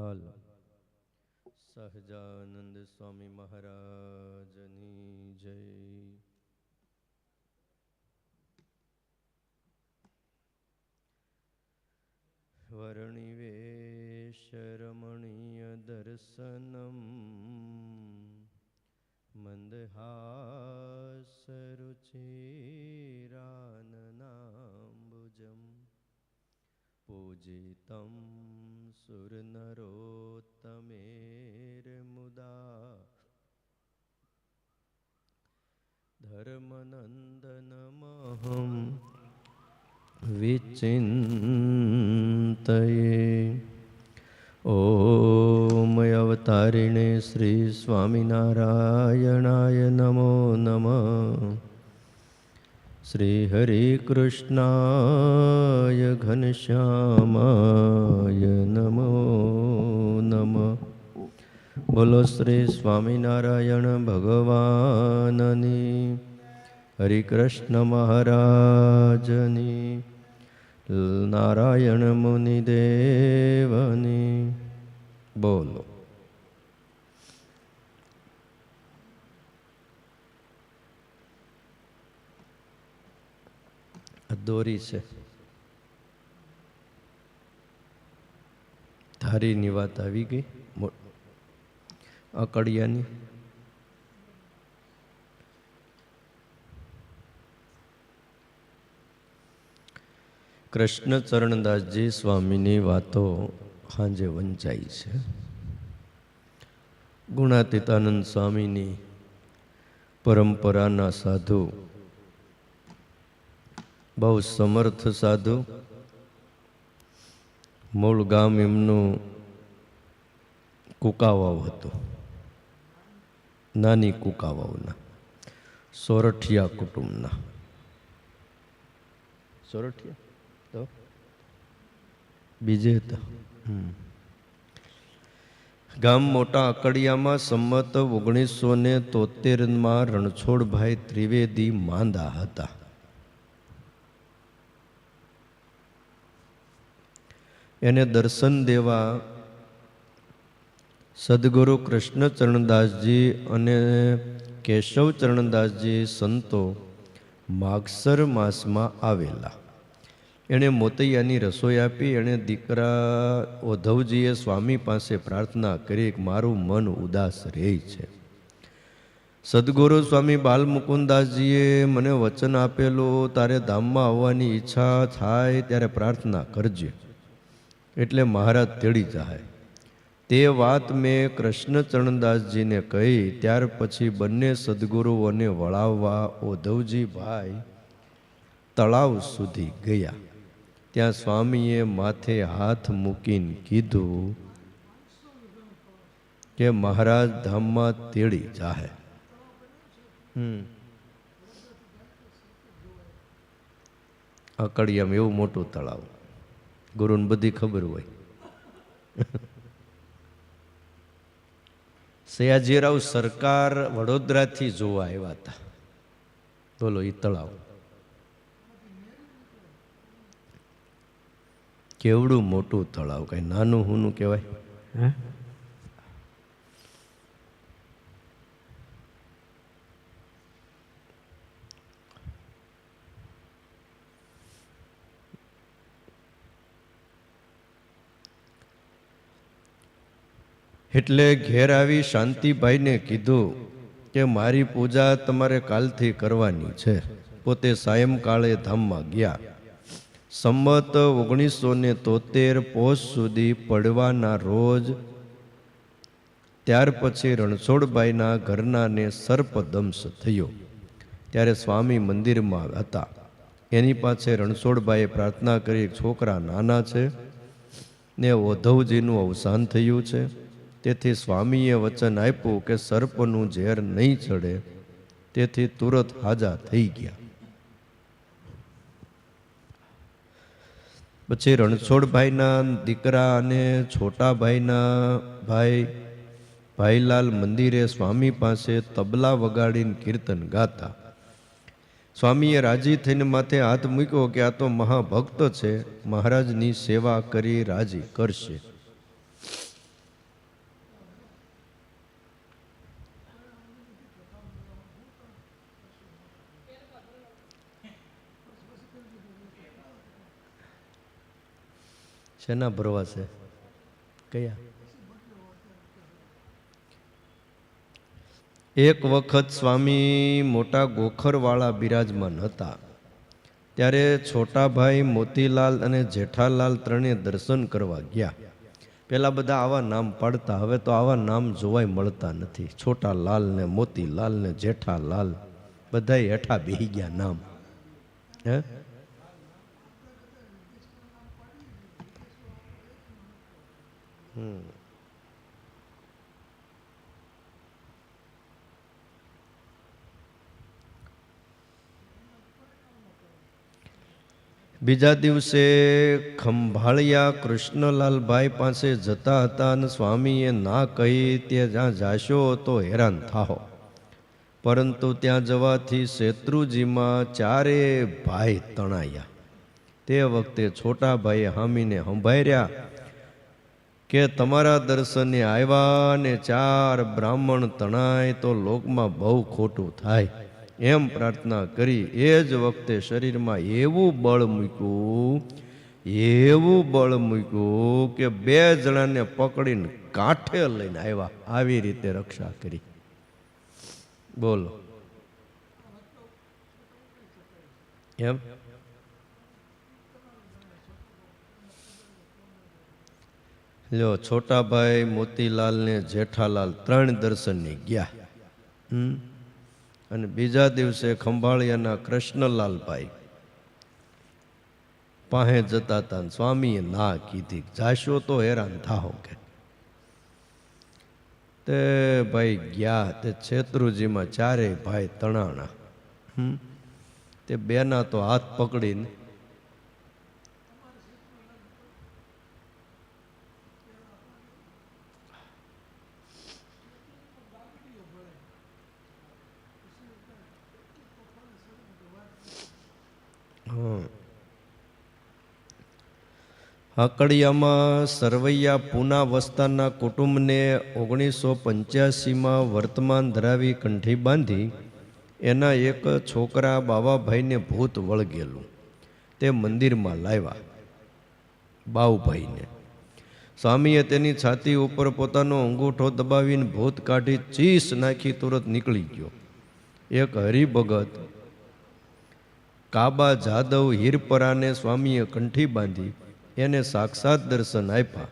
હાલ સહજાનંદ સ્વામી મહારાજની જય. વર્ણિવેશરમણીય દર્શનમ મંદહાસરુચિરાનનાંબુજમ પૂજિतं सुरनरोत्तमेर्मुदा धर्मनन्दनमहं विचिन्तये ॐ अवतारिणे श्रीस्वामिनारायणाय नमो नमः શ્રી હરે કૃષ્ણાય ઘનશ્યામાય નમો નમ બોલો શ્રી સ્વામિનારાયણ ભગવાનની હરિકૃષ્ણ મહારાજની નારાયણ મુનિદેવની બોલો દોરી છે. ધારીની વાત આવી ગઈ અકડિયાની કૃષ્ણ ચરણદાસજી સ્વામીની વાતો સાંજે વંચાઈ છે. ગુણાતીતાનંદ સ્વામીની પરંપરાના સાધુ બહુ સમર્થ સાધુ. મૂળ ગામ એમનું કુકાવાવ હતું. નાની કુકાવાવના. સોરઠિયા કુટુંબના. સોરઠિયા? તો? બીજે હતા. ગામ મોટા અકડિયામાં સંમત ઓગણીસો ને તોતેરમાં રણછોડભાઈ ત્રિવેદી માંદા હતા. એને દર્શન દેવા સદગુરુ કૃષ્ણચરણદાસજી અને કેશવ ચરણદાસજી સંતો માગસર માસમાં આવેલા. એણે મોતૈયાની રસોઈ આપી, એણે દીકરા ઓધવજીએ સ્વામી પાસે પ્રાર્થના કરી કે મારું મન ઉદાસ રહે છે. સદગુરુ સ્વામી બાલમુકુદાસજીએ મને વચન આપેલું, તારે ધામમાં આવવાની ઈચ્છા થાય ત્યારે પ્રાર્થના કરજે. એટલે મહારાજ તેડી જાય તે વાત મેં કૃષ્ણચરણદાસજીને કહી ત્યાર પછી બંને સદગુરુઓને વળાવવા ઓધવજી ભાઈ તળાવ સુધી ગયા. ત્યાં સ્વામીએ માથે હાથ મૂકીને કીધું કે મહારાજ ધામમાં તેડી જાહે. હમ. અકડિયામાં એવું મોટું તળાવ. ગુરુને બધી ખબર હોય. સયાજીરાવ સરકાર વડોદરાથી જોવા આવ્યા હતા. બોલો એ તળાવ. કેવડું મોટું તળાવ, કઈ નાનું હુનું કહેવાય? એટલે ઘેર આવી શાંતિભાઈને કીધું કે મારી પૂજા તમારે કાલથી કરવાની છે. પોતે સાયંકાળે ધામમાં ગયા. સંમત ઓગણીસો ને તોતેર પોષ સુધી પડવાના રોજ ત્યાર પછી રણછોડભાઈના ઘરનાને સર્પદંશ થયો. ત્યારે સ્વામી મંદિરમાં હતા. એની પાસે રણછોડભાઈએ પ્રાર્થના કરી, છોકરા નાના છે ને ઓધવજીનું અવસાન થયું છે. તેથી સ્વામીએ વચન આપ્યું કે સર્પનું ઝેર નહીં ચડે, તેથી તુરત હાજા થઈ ગયા. પછી રણછોડભાઈના દીકરા અને છોટાભાઈના ભાઈ ભાઈલાલ મંદિરે સ્વામી પાસે તબલા વગાડીને કીર્તન ગાતા. સ્વામીએ રાજી થઈને માથે હાથ મૂક્યો કે આ તો મહાભક્ત છે, મહારાજની સેવા કરી રાજી કરશે. શેના ભરવાશે કયા? એક વખત સ્વામી મોટા ગોખરવાળા બિરાજમાન હતા. ત્યારે છોટાભાઈ મોતીલાલ અને જેઠાલાલ ત્રણે દર્શન કરવા ગયા. પહેલાં બધા આવા નામ પાડતા, હવે તો આવા નામ જોવાય મળતા નથી. છોટાલાલ ને મોતીલાલ ને જેઠાલાલ, બધાય હેઠા બેહી ગયા નામ. હે? બીજા દિવસે ખંભાળિયા કૃષ્ણલાલભાઈ પાસે જતા હતા અને સ્વામીએ ના કહી તે જ્યાં જાશો તો હેરાન થાહો. પરંતુ ત્યાં જવાથી શેત્રુજીમાં ચારે ભાઈ તણાયા. તે વખતે છોટા ભાઈએ હામીને સંભાળ્યા કે તમારા દર્શને આવ્યા ને ચાર બ્રાહ્મણ તણાય તો લોકમાં બહુ ખોટું થાય. એમ પ્રાર્થના કરી એ જ વખતે શરીરમાં એવું બળ મૂક્યું, એવું બળ મૂક્યું કે બે જણાને પકડીને કાંઠે લઈને આવ્યા. આવી રીતે રક્ષા કરી. બોલો. એમ? લ્યો, છોટાભાઈ મોતીલાલ ને જેઠાલાલ ત્રણ દર્શનની ગયા. અને બીજા દિવસે ખંભાળિયાના કૃષ્ણલાલભાઈ પાસે જતા હતા સ્વામીએ ના કીધી. જાશો તો હેરાન થાહો કે. તે ભાઈ ગયા, તે છેત્રુજીમાં ચારેય ભાઈ તણાણા. તે બેના તો હાથ પકડીને હાકડિયામાં સરવૈયા પૂના વસ્તાના કુટુંબને ઓગણીસો પંચ્યાસીમાં વર્તમાન ધરાવી કંઠી બાંધી એના એક છોકરા બાવાભાઈને ભૂત વળગેલું. તે મંદિરમાં લાવ્યા બાઉભાઈને. સ્વામીએ તેની છાતી ઉપર પોતાનો અંગૂઠો દબાવીને ભૂત કાઢી ચીસ નાખી તુરત નીકળી ગયો. એક હરિભગત કાબા જાદવ હીરપરાને સ્વામીએ કંઠી બાંધી એને સાક્ષાત દર્શન આપ્યા.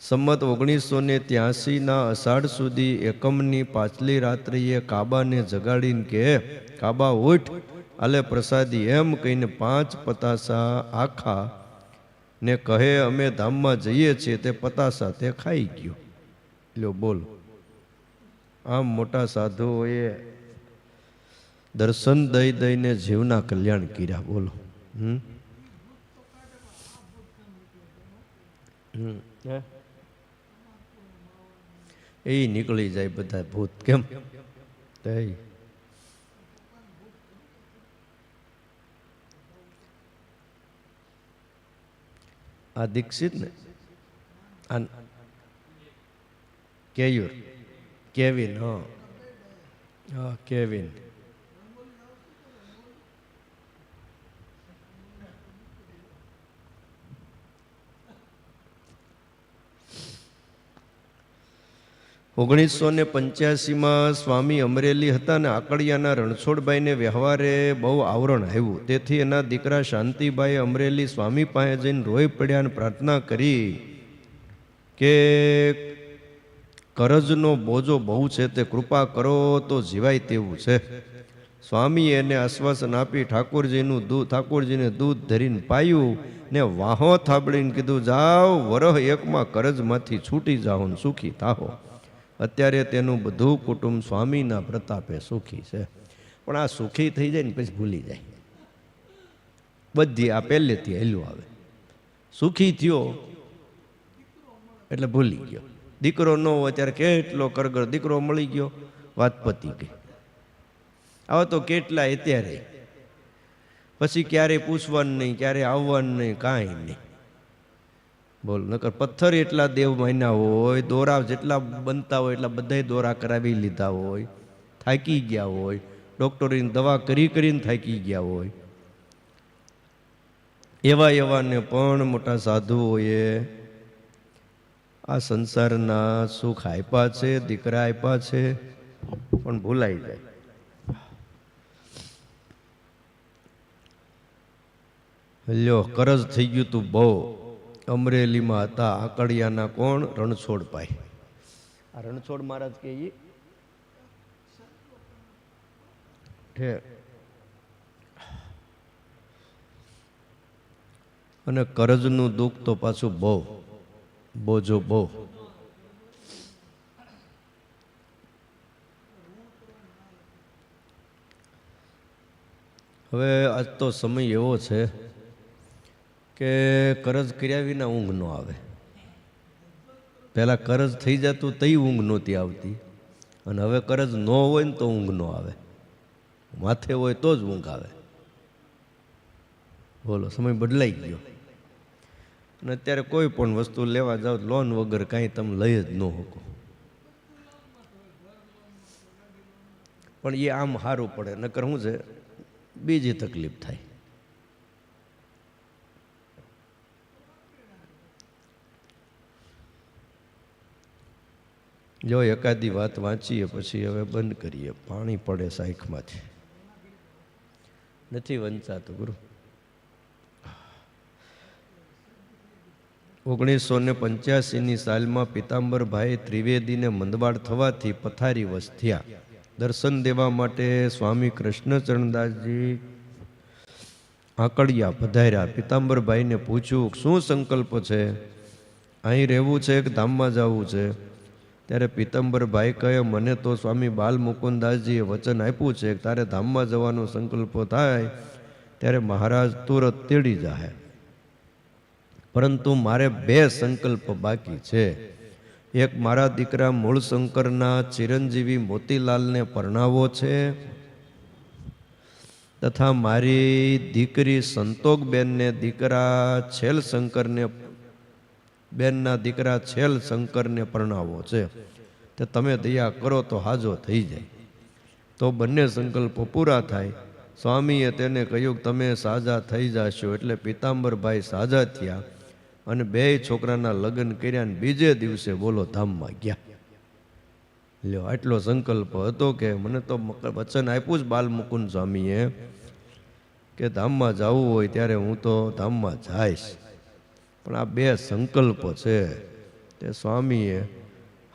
સંમત ઓગણીસો ને ત્યાસીના અષાઢ સુધી એકમની પાછલી રાત્રિએ કાબાને જગાડીને કે, કાબા, ઉઠ. આલે પ્રસાદી એમ કહીને પાંચ પતાસા આખા ને કહે, અમે ધામમાં જઈએ છીએ. તે પતાસા તે ખાઈ ગયો. લ્યો બોલો. આમ મોટા સાધુઓએ દર્શન દઈ દઈને જીવના કલ્યાણ કર્યા. બોલો. હમ હમ. હે? એ નીકળી જાય બધા ભૂત, કેમ? આ દીક્ષિત ને? આ કેયુર. કેવિન, હા. હા, કેવિન. ઓગણીસો ને પંચ્યાસીમાં સ્વામી અમરેલી હતા ને આકડિયાના રણછોડભાઈને વ્યવહારે બહુ આવરણ આવ્યું. તેથી એના દીકરા શાંતિભાઈ અમરેલી સ્વામી પાસે જઈને રોઈ પડ્યા અને પ્રાર્થના કરી કે કરજનો બોજો બહુ છે, તે કૃપા કરો તો જીવાય તેવું છે. સ્વામીએ એને આશ્વાસન આપી ઠાકોરજીનું દૂધ ઠાકોરજીને દૂધ ધરીને પાયું ને વાહો થાબડીને કીધું, જાઓ, વરહ એકમાં કરજમાંથી છૂટી જાઓ ને સુખી થાહો. અત્યારે તેનું બધું કુટુંબ સ્વામીના પ્રતાપે સુખી છે. પણ આ સુખી થઈ જાય ને પછી ભૂલી જાય. બધી આ પહેલેથી હેલું આવે. સુખી થયો એટલે ભૂલી ગયો. દીકરો ન હોય ત્યારે કેટલો કરગર દીકરો મળી ગયો, વાત પતી ગઈ. આવા તો કેટલા અત્યારે. પછી ક્યારે પૂછવાનું નહીં ક્યારે આવવાનું નહીં, કાંઈ નહીં. બોલ, નકર પથ્થર એટલા દેવ મહિના હોય દોરા જેટલા બનતા હોય એટલા બધાય દોરા કરાવી લીધા હોય, થાકી ગયા હોય, ડૉક્ટરોની દવા કરી કરીને થાકી ગયા હોય. એવા એવાને પણ મોટા સાધુઓએ આ સંસારના સુખ આપ્યા છે, દીકરા આપ્યા છે, પણ ભૂલાઈ જાય. લ્યો, કરજ થઈ ગયું તું બહુ. અમરેલીમાં હતા. આકડિયાના કોણ? રણછોડભાઈ આ રણછોડ મહારાજ કે ઈ? છે અને કરજનું દુઃખ તો પાછું બહુ. બોજો બહુ. હવે આજ તો સમય એવો છે. કે કરજ કર્યા વિના ઊંઘ ન આવે. પહેલાં કરજ થઈ જતું તઈ ઊંઘ નહોતી આવતી. અને હવે કરજ ન હોય ને તો ઊંઘ ન આવે. માથે હોય તો જ ઊંઘ આવે. બોલો, સમય બદલાઈ ગયો. અને અત્યારે કોઈ પણ વસ્તુ લેવા જાઓ લોન વગર કાંઈ તમે લઈ જ ન શકો. પણ એ આમ સારું પડે. નકર શું છે? બીજી તકલીફ થાય. જો એકાદી વાત વાંચીએ, પછી હવે બંધ કરીએ. પાણી પડે સાઈખમાંથી નથી વંચાતું, ગુરુ. ઓગણીસો ને પંચ્યાસીની સાલમાં પિતાંબરભાઈ ત્રિવેદીને મંદવાડ થવાથી પથારી વસ દર્શન દેવા માટે સ્વામી કૃષ્ણચરણદાસજી આકડિયા પધાર્યા. પિતાંબરભાઈને પૂછ્યું, શું સંકલ્પ છે? અહીં રહેવું છે કે ધામમાં જવું છે? ત્યારે પિત્તંબરભાઈ કહે, મને તો સ્વામી બાલ મુકુંદાસજીએ વચન આપ્યું છે તારે ધામમાં જવાનો સંકલ્પ થાય, ત્યારે મહારાજ તુરત તેડી જાહે. પરંતુ મારે બે સંકલ્પ બાકી છે. એક, મારા દીકરા મૂળશંકરના ચિરંજીવી મોતીલાલને પરણાવો છે તથા મારી દીકરી સંતોકબેનને દીકરા છેલ શંકરને બેનના દીકરા છેલ શંકરને પરણાવો છે. તે તમે દયા કરો તો હાજો થઈ જાય. તો બંને સંકલ્પો પૂરા થાય. સ્વામીએ તેને કહ્યું કે તમે સાજા થઈ જશો. એટલે પિતાંબરભાઈ સાજા થયા અને બે છોકરાના લગ્ન કર્યા બીજે દિવસે બોલો ધામમાં ગયા. લ્યો, આટલો સંકલ્પ હતો કે મને તો વચન આપ્યું જ બાલમુકુંદ સ્વામીએ કે ધામમાં જવું હોય ત્યારે હું તો ધામમાં જઈશ. પણ આ બે સંકલ્પ છે. તે સ્વામીએ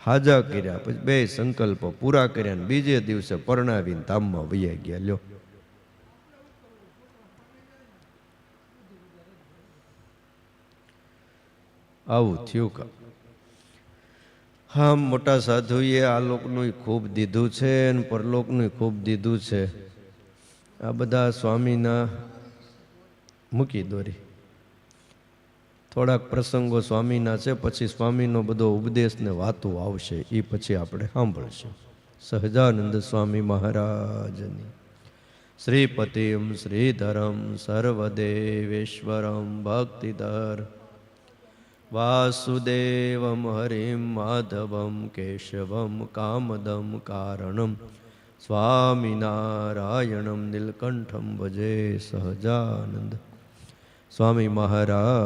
હાજા કર્યા પછી બે સંકલ્પ પૂરા કર્યા ને બીજે દિવસે પરણાવીને ધામમાં વૈયા ગયા. લ્યો. આવું થયું કા? હા, મોટા સાધુએ આ લોકનું ખૂબ દીધું છે અને પરલોકનું ખૂબ દીધું છે. આ બધા સ્વામીના મૂકી દોરી. થોડાક પ્રસંગો સ્વામીના છે, પછી સ્વામીનો બધો ઉપદેશ ને વાતો આવશે એ પછી આપણે સાંભળશું. સહજાનંદ સ્વામી મહારાજની. શ્રીપતિમ શ્રીધરમ સર્વદેવેશ્વરમ ભક્તિધર. વાસુદેવમ હરિમ માધવમ કેશવમ કામદમ કારણમ. સ્વામિનારાયણમ નીલકંઠમ ભજે સહજાનંદ. સ્વામી મહારાજ